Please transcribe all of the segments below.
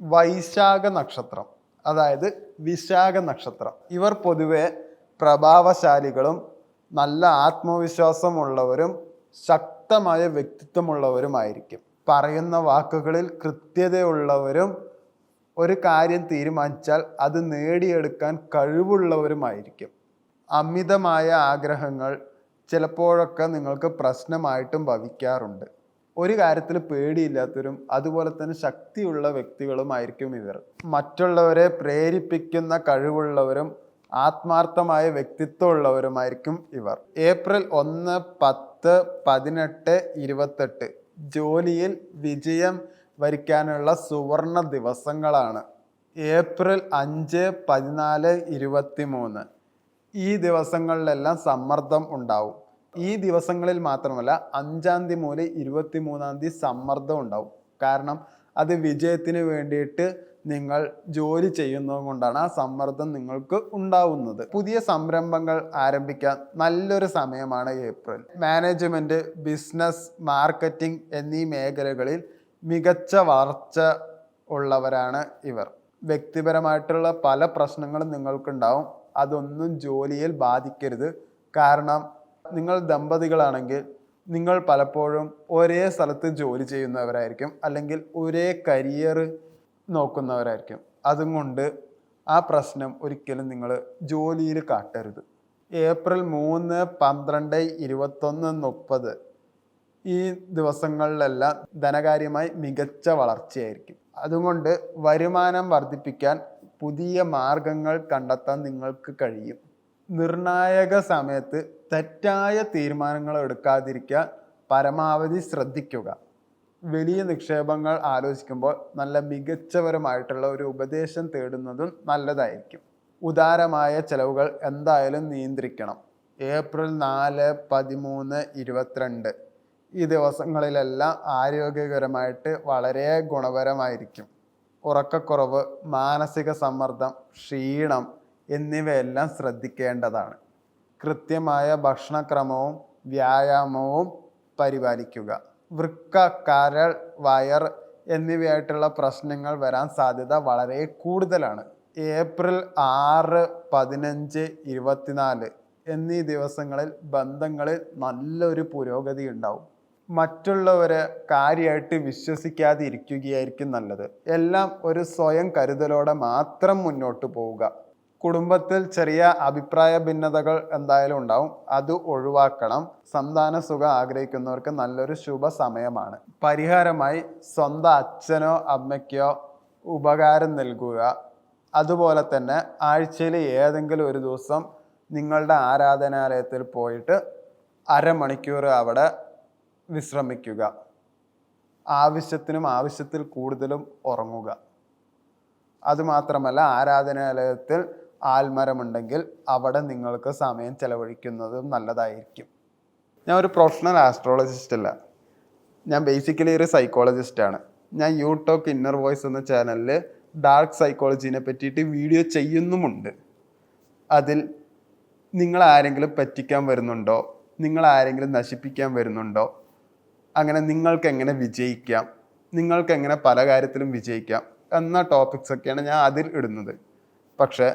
വൈശാഖ നക്ഷത്രം. അതായത് വിശാഖ നക്ഷത്രം. ഇവർ പൊതുവെ പ്രഭാവശാലികളും നല്ല ആത്മവിശ്വാസമുള്ളവരും ശക്തമായ വ്യക്തിത്വമുള്ളവരുമായിരിക്കും. പറയുന്ന വാക്കുകളിൽ കൃത്യതയുള്ളവരും ഒരു കാര്യം തീരുമാനിച്ചാൽ അത് നേടിയെടുക്കാൻ കഴിവുള്ളവരുമായിരിക്കും. അമിതമായ ആഗ്രഹങ്ങൾ ചിലപ്പോഴൊക്കെ നിങ്ങൾക്ക് പ്രശ്നമായിട്ടും ഭവിക്കാറുണ്ട്. ഒരു കാര്യത്തിൽ പേടിയില്ലാത്തവരും അതുപോലെ തന്നെ ശക്തിയുള്ള വ്യക്തികളുമായിരിക്കും ഇവർ. മറ്റുള്ളവരെ പ്രേരിപ്പിക്കുന്ന കഴിവുള്ളവരും ആത്മാർത്ഥമായ വ്യക്തിത്വമുള്ളവരുമായിരിക്കും ഇവർ. ഏപ്രിൽ ഒന്ന് പത്ത് പതിനെട്ട് ഇരുപത്തെട്ട് ജോലിയിൽ വിജയം വരിക്കാനുള്ള സുവർണ ദിവസങ്ങളാണ്. ഏപ്രിൽ അഞ്ച് പതിനാല് ഇരുപത്തി മൂന്ന് ഈ ദിവസങ്ങളിലെല്ലാം സമ്മർദ്ദം ഉണ്ടാവും. ഈ ദിവസങ്ങളിൽ മാത്രമല്ല അഞ്ചാം തീയതി മുതൽ ഇരുപത്തി മൂന്നാം തീയതി സമ്മർദ്ദം ഉണ്ടാവും. കാരണം അത് വിജയത്തിന് വേണ്ടിയിട്ട് നിങ്ങൾ ജോലി ചെയ്യുന്നത് കൊണ്ടാണ് ആ സമ്മർദ്ദം നിങ്ങൾക്ക് ഉണ്ടാവുന്നത്. പുതിയ സംരംഭങ്ങൾ ആരംഭിക്കാൻ നല്ലൊരു സമയമാണ് ഏപ്രിൽ. മാനേജ്മെന്റ് ബിസിനസ് മാർക്കറ്റിംഗ് എന്നീ മേഖലകളിൽ മികച്ച വളർച്ച ഉള്ളവരാണ് ഇവർ. വ്യക്തിപരമായിട്ടുള്ള പല പ്രശ്നങ്ങളും നിങ്ങൾക്കുണ്ടാവും. അതൊന്നും ജോലിയിൽ ബാധിക്കരുത്. കാരണം നിങ്ങൾ ദമ്പതികളാണെങ്കിൽ നിങ്ങൾ പലപ്പോഴും ഒരേ സ്ഥലത്ത് ജോലി ചെയ്യുന്നവരായിരിക്കും അല്ലെങ്കിൽ ഒരേ കരിയർ നോക്കുന്നവരായിരിക്കും. അതുകൊണ്ട് ആ പ്രശ്നം ഒരിക്കലും നിങ്ങൾ ജോലിയിൽ കാട്ടരുത്. ഏപ്രിൽ മൂന്ന് പന്ത്രണ്ട് ഇരുപത്തൊന്ന് മുപ്പത് ഈ ദിവസങ്ങളിലെല്ലാം ധനകാര്യമായി മികച്ച വളർച്ചയായിരിക്കും. അതുകൊണ്ട് വരുമാനം വർദ്ധിപ്പിക്കാൻ പുതിയ മാർഗങ്ങൾ കണ്ടെത്താൻ നിങ്ങൾക്ക് കഴിയും. നിർണായക സമയത്ത് തെറ്റായ തീരുമാനങ്ങൾ എടുക്കാതിരിക്കുക പരമാവധി ശ്രദ്ധിക്കുക. വലിയ നിക്ഷേപങ്ങൾ ആലോചിക്കുമ്പോൾ നല്ല മികച്ചപരമായിട്ടുള്ള ഒരു ഉപദേശം തേടുന്നതും നല്ലതായിരിക്കും. ഉദാരമായ ചെലവുകൾ എന്തായാലും നിയന്ത്രിക്കണം. ഏപ്രിൽ നാല് പതിമൂന്ന് ഇരുപത്തിരണ്ട്. ഈ ദിവസങ്ങളിലെല്ലാം ആരോഗ്യകരമായിട്ട് വളരെ ഗുണപരമായിരിക്കും. ഉറക്കക്കുറവ് മാനസിക സമ്മർദ്ദം ക്ഷീണം എന്നിവയെല്ലാം ശ്രദ്ധിക്കേണ്ടതാണ്. കൃത്യമായ ഭക്ഷണക്രമവും വ്യായാമവും പരിപാലിക്കുക. വൃക്ക കരൾ വയർ എന്നിവയായിട്ടുള്ള പ്രശ്നങ്ങൾ വരാൻ സാധ്യത വളരെ കൂടുതലാണ്. ഏപ്രിൽ ആറ് പതിനഞ്ച് ഇരുപത്തിനാല് എന്നീ ദിവസങ്ങളിൽ ബന്ധങ്ങളിൽ നല്ലൊരു പുരോഗതി ഉണ്ടാവും. മറ്റുള്ളവരെ കാര്യമായിട്ട് വിശ്വസിക്കാതെ ഇരിക്കുകയായിരിക്കും നല്ലത്. എല്ലാം ഒരു സ്വയം കരുതലോടെ മാത്രം മുന്നോട്ട് പോവുക. കുടുംബത്തിൽ ചെറിയ അഭിപ്രായ ഭിന്നതകൾ എന്തായാലും ഉണ്ടാവും. അത് ഒഴിവാക്കണം. സന്താന സുഖം ആഗ്രഹിക്കുന്നവർക്ക് നല്ലൊരു ശുഭ സമയമാണ് പരിഹാരമായി സ്വന്തം അച്ഛനോ അമ്മയ്ക്കോ ഉപകാരം നൽകുക. അതുപോലെ തന്നെ ആഴ്ചയിൽ ഏതെങ്കിലും ഒരു ദിവസം നിങ്ങളുടെ ആരാധനാലയത്തിൽ പോയിട്ട് അരമണിക്കൂർ അവിടെ വിശ്രമിക്കുക. ആവശ്യത്തിനും ആവശ്യത്തിൽ കൂടുതലും ഉറങ്ങുക. അതുമാത്രമല്ല ആരാധനാലയത്തിൽ ആൽമരമുണ്ടെങ്കിൽ അവിടെ നിങ്ങൾക്ക് സമയം ചെലവഴിക്കുന്നതും നല്ലതായിരിക്കും. ഞാൻ ഒരു പ്രൊഫഷണൽ ആസ്ട്രോളജിസ്റ്റ് അല്ല. ഞാൻ ബേസിക്കലി ഒരു സൈക്കോളജിസ്റ്റാണ് ഞാൻ യൂട്യൂബ് ഇന്നർ വോയിസ് എന്ന ചാനലിൽ ഡാർക്ക് സൈക്കോളജീനെ പറ്റിയിട്ട് വീഡിയോ ചെയ്യുന്നുമുണ്ട്. അതിൽ നിങ്ങൾ ആരെങ്കിലും പറ്റിക്കാൻ വരുന്നുണ്ടോ? നിങ്ങൾ ആരെങ്കിലും നശിപ്പിക്കാൻ വരുന്നുണ്ടോ? അങ്ങനെ നിങ്ങൾക്ക് എങ്ങനെ വിജയിക്കാം? നിങ്ങൾക്ക് എങ്ങനെ പല കാര്യത്തിലും വിജയിക്കാം? എന്ന ടോപ്പിക്സ് ഒക്കെയാണ് ഞാൻ അതിൽ ഇടുന്നത്. പക്ഷേ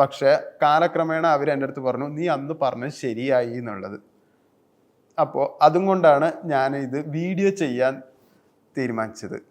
പക്ഷേ കാലക്രമേണ അവർ എന്റെ അടുത്ത് പറഞ്ഞു നീ അന്ന് പറഞ്ഞത് ശരിയായി എന്നുള്ളത്. അപ്പോൾ അതും കൊണ്ടാണ് ഞാൻ ഇത് വീഡിയോ ചെയ്യാൻ തീരുമാനിച്ചത്.